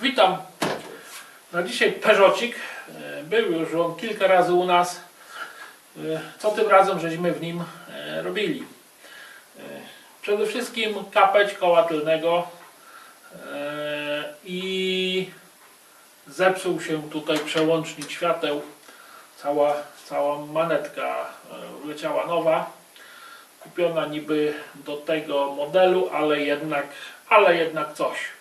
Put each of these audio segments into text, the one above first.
Witam. Na dzisiaj Peugeotik. E, Był już on kilka razy u nas. E, Co tym razem żeśmy w nim e, robili? Przede wszystkim kapeć koła tylnego i zepsuł się tutaj przełącznik świateł. Cała, cała manetka leciała nowa. Kupiona niby do tego modelu, ale jednak, ale jednak coś.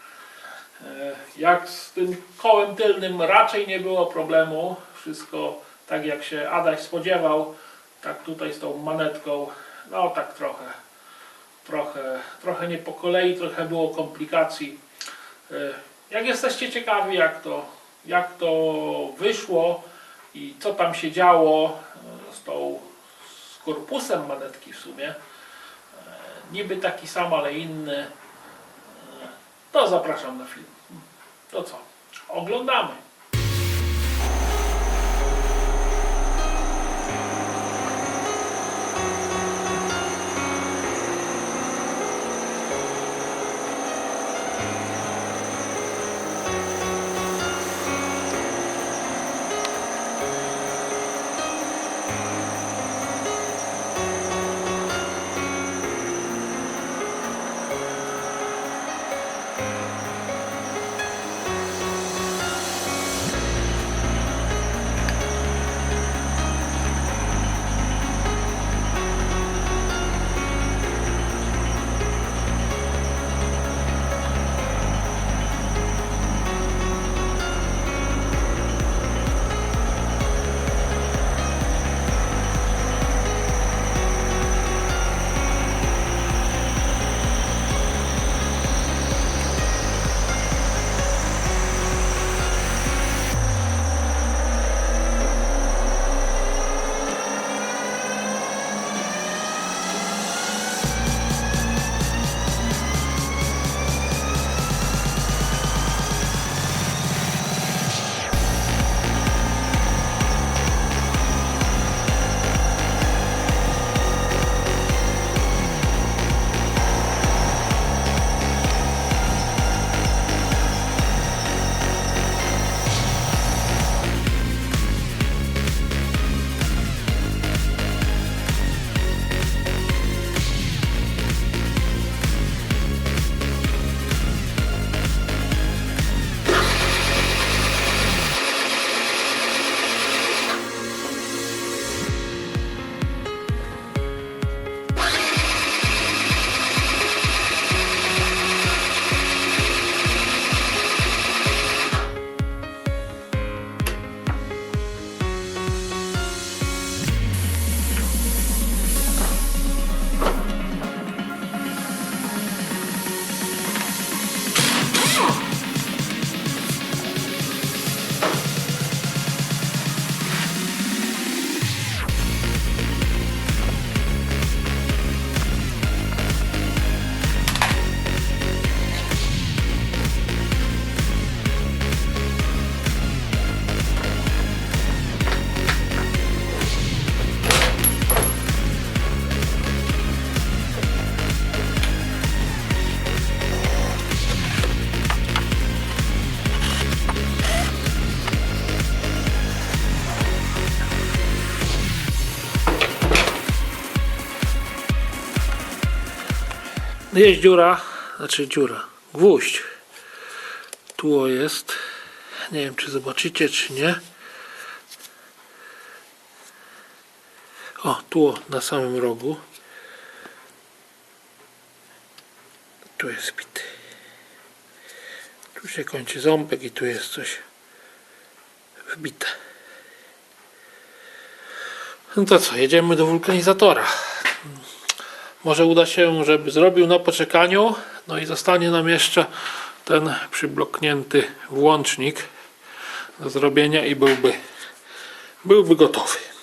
E, Jak z tym kołem tylnym raczej nie było problemu. Wszystko tak jak się Adaś spodziewał. Tak tutaj z tą manetką. No tak trochę. Trochę, trochę nie po kolei, trochę było komplikacji. E, Jak jesteście ciekawi jak to, jak to wyszło i co tam się działo e, z tą z korpusem manetki w sumie. Niby taki sam, ale inny. To zapraszam na film. To co? Oglądamy. Jest dziura, znaczy dziura, gwóźdź. Tu o jest. Nie wiem, czy zobaczycie, czy nie. O, tu o, na samym rogu. Tu jest bity. Tu się kończy ząbek i tu jest coś wbite. No to co, jedziemy do wulkanizatora. Może uda się, żeby zrobił na poczekaniu. No i zostanie nam jeszcze ten przybloknięty włącznik do zrobienia i byłby, byłby gotowy.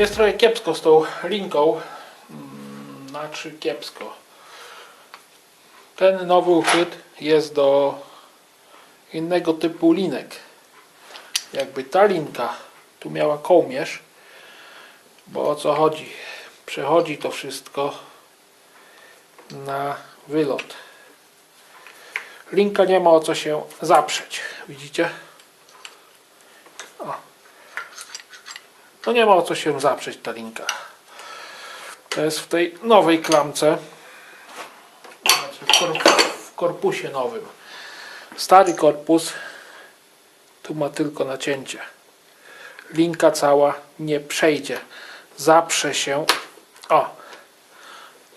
Jest trochę kiepsko z tą linką. Mm, Znaczy kiepsko. Ten nowy uchwyt jest do innego typu linek. Jakby ta linka tu miała kołmierz, bo o co chodzi? Przechodzi to wszystko na wylot. Linka nie ma o co się zaprzeć. Widzicie? O. No nie ma o co się zaprzeć ta linka. To jest w tej nowej klamce. Znaczy w, kor w korpusie nowym. Stary korpus tu ma tylko nacięcie. Linka cała nie przejdzie. Zaprze się. O!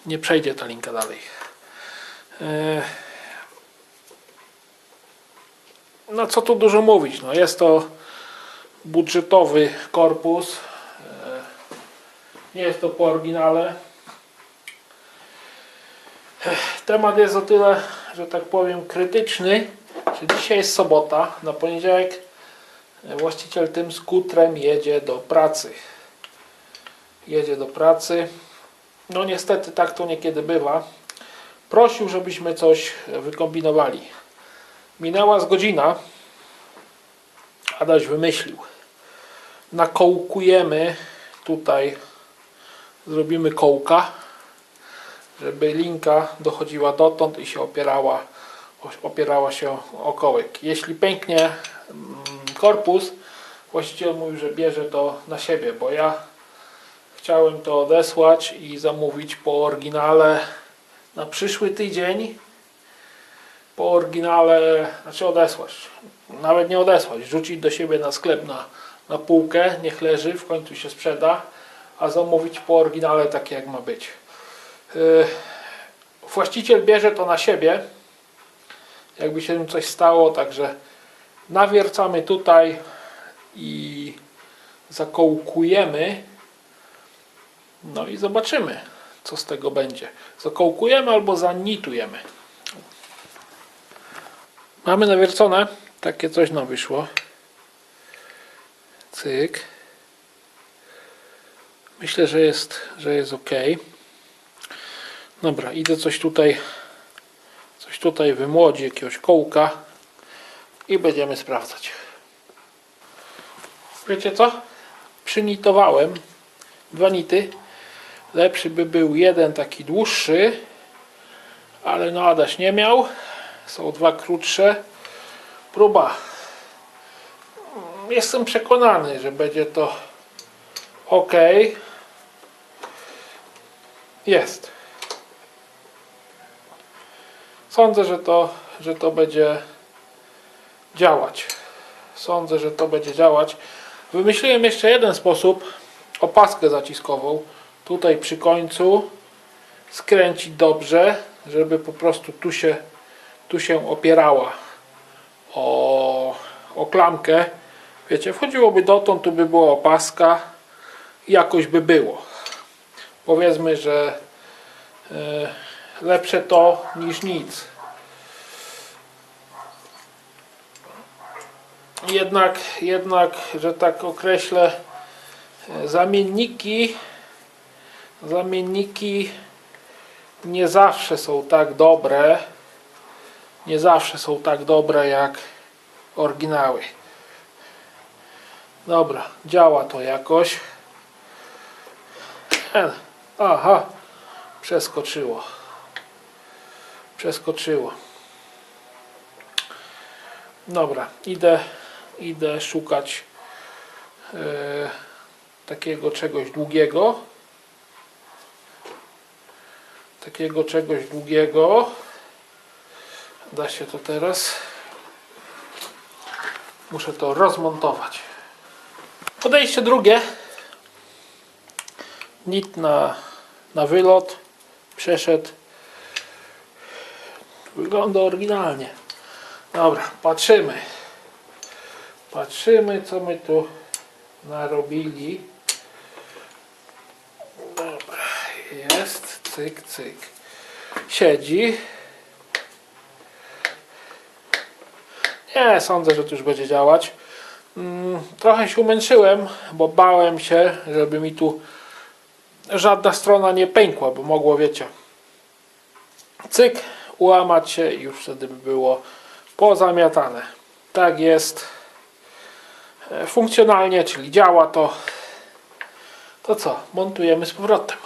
Nie przejdzie ta linka dalej. Yy. No co tu dużo mówić. No jest to budżetowy korpus. E, Nie jest to po oryginale. Ech, Temat jest o tyle, że tak powiem, krytyczny, że dzisiaj jest sobota. Na poniedziałek e, właściciel tym skutrem jedzie do pracy. Jedzie do pracy. No niestety tak to niekiedy bywa. Prosił, żebyśmy coś wykombinowali. Minęła z godzina. Adaś wymyślił. Nakołkujemy tutaj, zrobimy kołka, żeby linka dochodziła dotąd i się opierała, opierała się o kołek. Jeśli pęknie mm, korpus, właściciel mówił, że bierze to na siebie, bo ja chciałem to odesłać i zamówić po oryginale na przyszły tydzień po oryginale, znaczy odesłać, nawet nie odesłać, rzucić do siebie na sklep na, na półkę, niech leży, w końcu się sprzeda, a zamówić po oryginale takie jak ma być. Yy, właściciel bierze to na siebie, jakby się coś stało, także nawiercamy tutaj i zakołkujemy, no i zobaczymy, co z tego będzie. Zakołkujemy albo zanitujemy. Mamy nawiercone. Takie coś nam wyszło. Cyk. Myślę, że jest, że jest ok. Dobra, idę coś tutaj coś tutaj wymłodzi, jakiegoś kołka i będziemy sprawdzać. Wiecie co? Przynitowałem dwa nity. Lepszy by był jeden taki dłuższy, ale no Adaś nie miał. Są dwa krótsze. Próba. Jestem przekonany, że będzie to ok. Jest. Sądzę, że to, że to będzie działać. Sądzę, że to będzie działać. Wymyśliłem jeszcze jeden sposób. Opaskę zaciskową. Tutaj przy końcu skręcić dobrze, żeby po prostu tu się tu się opierała o, o klamkę. Wiecie, wchodziłoby dotąd, tu by była opaska jakoś by było. Powiedzmy, że e, lepsze to niż nic. Jednak, jednak, że tak określę, e, zamienniki zamienniki nie zawsze są tak dobre nie zawsze są tak dobre jak oryginały. Dobra, działa to jakoś. Aha, przeskoczyło. Przeskoczyło. Dobra, idę, idę szukać e, takiego czegoś długiego. Takiego czegoś długiego. Da się to teraz. Muszę to rozmontować. Podejście drugie. Nit na, na wylot. Przeszedł. Wygląda oryginalnie. Dobra, patrzymy. Patrzymy, co my tu narobili. Dobra, jest. Cyk, cyk. Siedzi. Nie, sądzę, że to już będzie działać. Mm, Trochę się umęczyłem, bo bałem się, żeby mi tu żadna strona nie pękła, bo mogło, wiecie, cyk, ułamać się i już wtedy by było pozamiatane. Tak jest e, funkcjonalnie, czyli działa to. To co, montujemy z powrotem.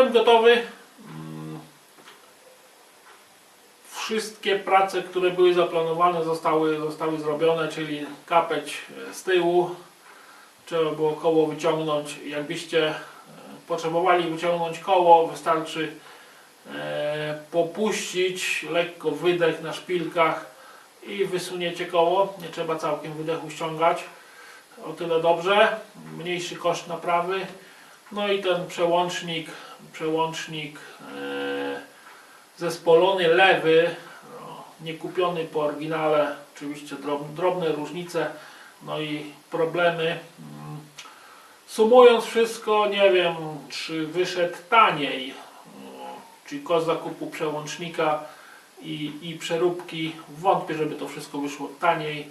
Sprzęt gotowy. Mm. Wszystkie prace, które były zaplanowane zostały, zostały zrobione, czyli kapeć e, z tyłu. Trzeba było koło wyciągnąć. Jakbyście e, potrzebowali wyciągnąć koło, wystarczy e, popuścić lekko wydech na szpilkach i wysuniecie koło. Nie trzeba całkiem wydechu ściągać. O tyle dobrze. Mniejszy koszt naprawy. No i ten przełącznik, przełącznik e, zespolony lewy, no, nie kupiony po oryginale, oczywiście drobne, różnice, no i problemy. Mm, Sumując wszystko, nie wiem, czy wyszedł taniej, no, czyli koszt zakupu przełącznika i, i przeróbki. Wątpię, żeby to wszystko wyszło taniej.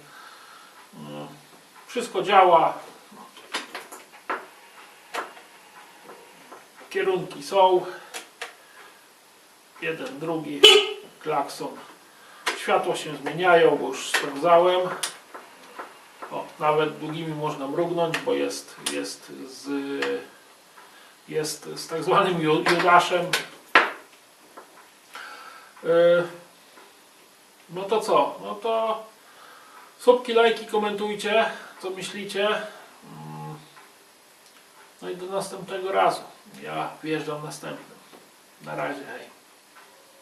Mm, Wszystko działa, Kierunki są. Jeden, drugi, klakson. Światła się zmieniają, bo już sprawdzałem. O, nawet długimi można mrugnąć, bo jest, jest z, jest z tak zwanym ju- judaszem. Yy, No to co? No to subki, lajki, komentujcie, co myślicie. No i do następnego razu. Ja wjeżdżam następnym. Na razie, hej.